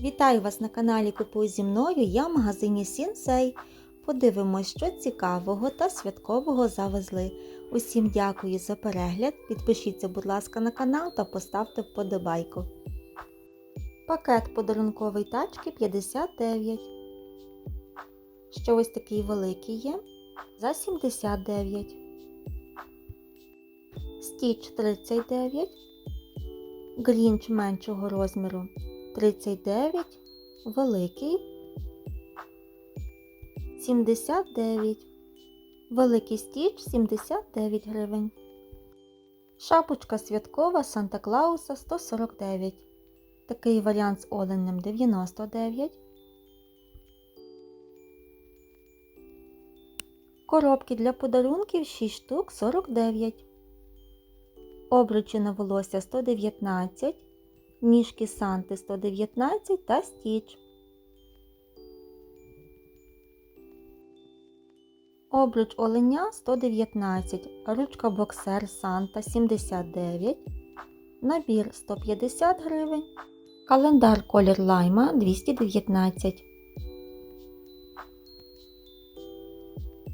Вітаю вас на каналі Купуй зі мною. Я в магазині Сінсей. Подивимось, що цікавого та святкового завезли. Усім дякую за перегляд. Підпишіться, будь ласка, на канал та поставте вподобайку. Пакет подарунковий тачки 59. Що ось такий великий є за 79. Стіч 39. Грінч меншого розміру 39, великий 79, великий стіч 79 гривень. Шапочка святкова Санта Клауса 149. Такий варіант з оленем 99. Коробки для подарунків 6 штук 49. Обручі на волосся 119 ніжки Санти 119 та стіч. Обруч оленя 119, ручка боксер Санта 79, набір 150 гривень, календар колір лайма 219.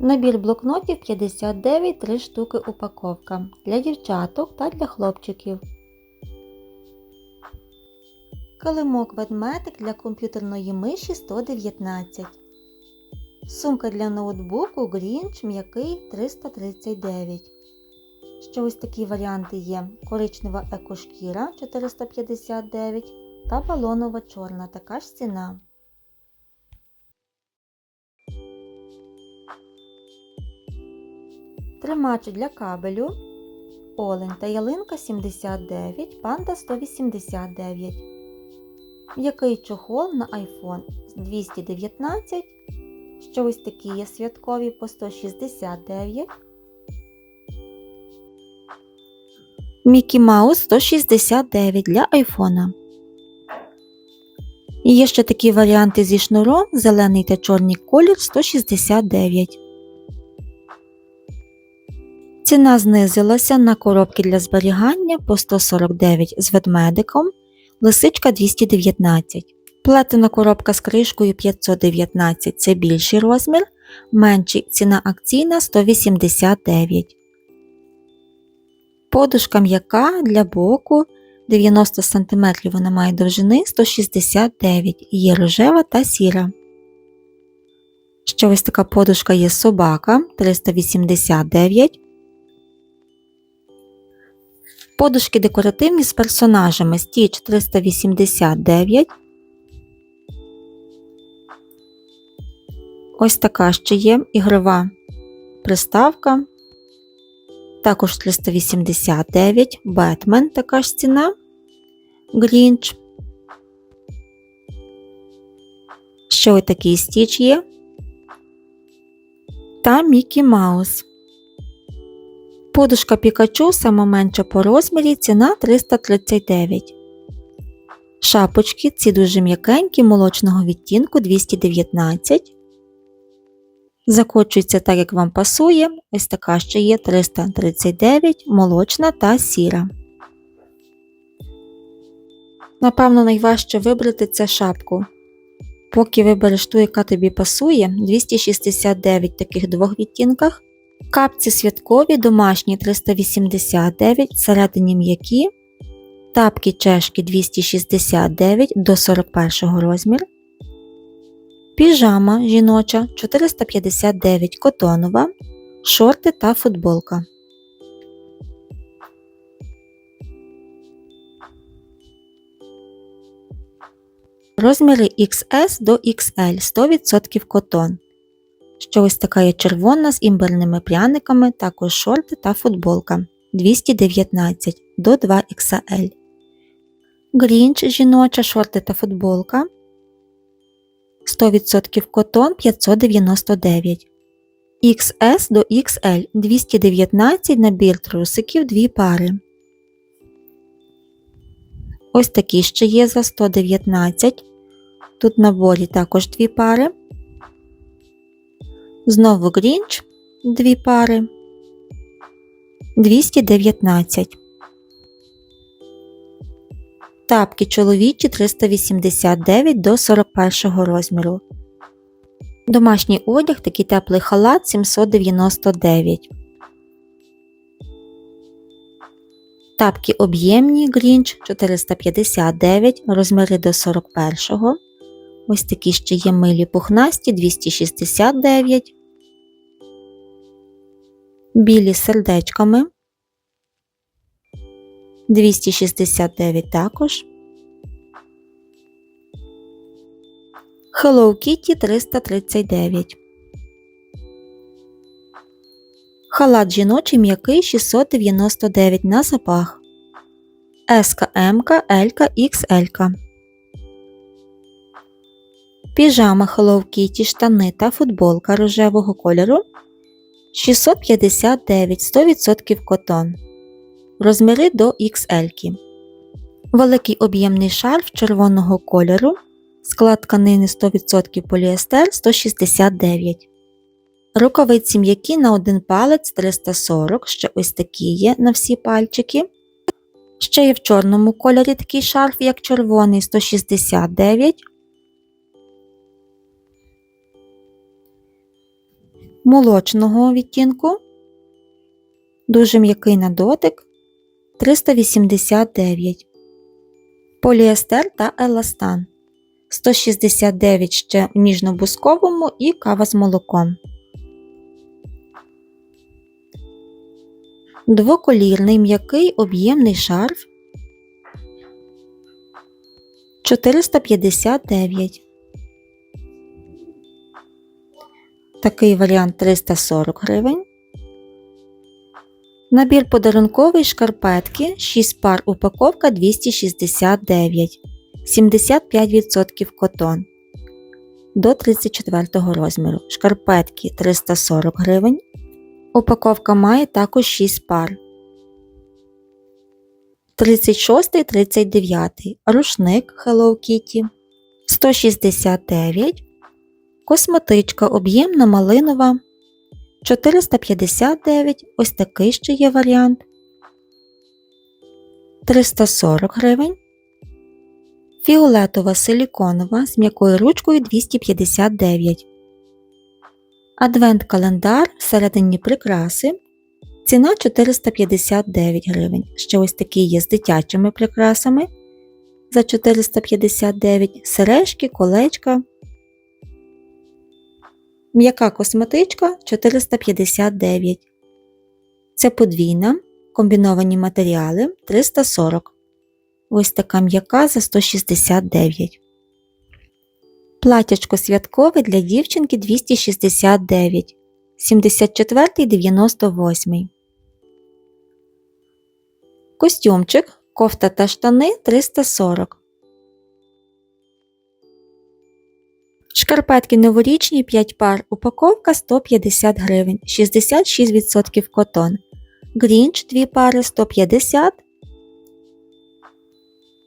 Набір блокнотів 59 3 штуки упаковка для дівчаток та для хлопчиків. Килимок ведмедик для комп'ютерної миші 119. Сумка для ноутбуку Grinch м'який 339. Ще ось такі варіанти є: коричнева екошкіра 459 та балонова чорна така ж ціна. Тримач для кабелю. Олень та ялинка 79, панда 189. М'який чохол на iPhone 219, що ось такі є святкові по 169. Мікі Маус 169 для iPhone. І є ще такі варіанти зі шнуром, зелений та чорний колір 169. Ціна знизилася на коробки для зберігання по 149 з ведмедиком лисичка 219. Плетена коробка з кришкою 519 це більший розмір, менший ціна акційна 189. Подушка м'яка для боку 90 см вона має довжини 169 є рожева та сіра. Ще ось така подушка є собака 389. Подушки декоративні з персонажами Stitch 389. Ось така ще є ігрова приставка. Також 389, Бетмен така ж ціна, Грінч. Ще ось такий стіч є. Та Мікі Маус. Подушка Пікачу сама менша по розмірі, ціна 339. Шапочки ці дуже м'якенькі молочного відтінку 219. Закочується так, як вам пасує. Ось така ще є 339, молочна та сіра. Напевно, найважче вибрати це шапку. Поки вибереш ту, яка тобі пасує, 269 в таких двох відтінках. Капці святкові домашні 389, всередині м'які, тапки чешки 269 до 41 розмір, піжама жіноча 459 котонова, шорти та футболка. Розміри XS до XL 100% котон що ось така є червона з імбирними пряниками, також шорти та футболка 219 до 2XL. Грінч жіноча шорти та футболка 100% котон 599. XS до XL 219 набір трусиків 2 пари. Ось такі ще є за 119. Тут в наборі також 2 пари. Знову Грінч дві пари 219. Тапки чоловічі 389 до 41 розміру. Домашній одяг такий теплий халат 799. Тапки об'ємні Грінч 459, розміри до 41. Ось такі ще є милі пухнасті 269. Білі сердечками 269 також. Hello Kitty 339. Халат жіночий м'який 699 на запах. Еска М, Л, XL. Піжама Kitty, штани та футболка рожевого кольору 659 100% котон. Розміри до XL. Великий об'ємний шарф червоного кольору. Склад тканини 100% поліестер 169. Рукавиці м'які на один палець 340, ще ось такі є на всі пальчики. Ще є в чорному кольорі такий шарф, як червоний 169. Молочного відтінку. Дуже м'який на дотик 389. Поліестер та еластан. 169 ще в ніжно-бусковому і кава з молоком. Двоколірний м'який об'ємний шарф 459. Такий варіант 340 гривень. Набір подарунковий шкарпетки 6 пар упаковка 269. 75% котон до 34 розміру. Шкарпетки 340 гривень. Упаковка має також 6 пар. 36 39 рушник Hello Kitty 169 Косметичка об'ємна малинова 459 Ось такий ще є варіант 340 гривень. Фіолетова силіконова з м'якою ручкою 259. Адвент-календар всередині прикраси. Ціна 459 гривень. Ще ось такі є з дитячими прикрасами за 459 сережки, колечка. М'яка косметичка 459. Це подвійна. Комбіновані матеріали 340. Ось така м'яка за 169. Платячко святкове для дівчинки 269, 74 98. Костюмчик, кофта та штани 340. Шкарпетки новорічні 5 пар. Упаковка 150 гривень, 66% котон. Грінч 2 пари 150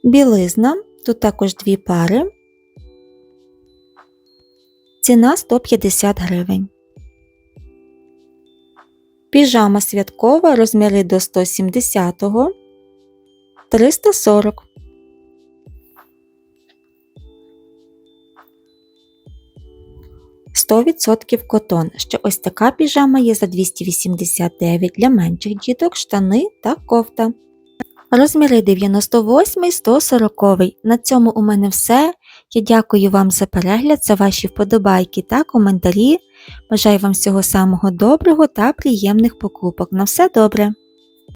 Білизна. Тут також 2 пари. Ціна 150 гривень. Піжама святкова розміри до 170 340. Сто відсотків котон. Ще ось така піжама є за 289 для менших діток, штани та кофта. Розміри 98 140. На цьому у мене все. Я дякую вам за перегляд, за ваші вподобайки та коментарі. Бажаю вам всього самого доброго та приємних покупок. На все добре!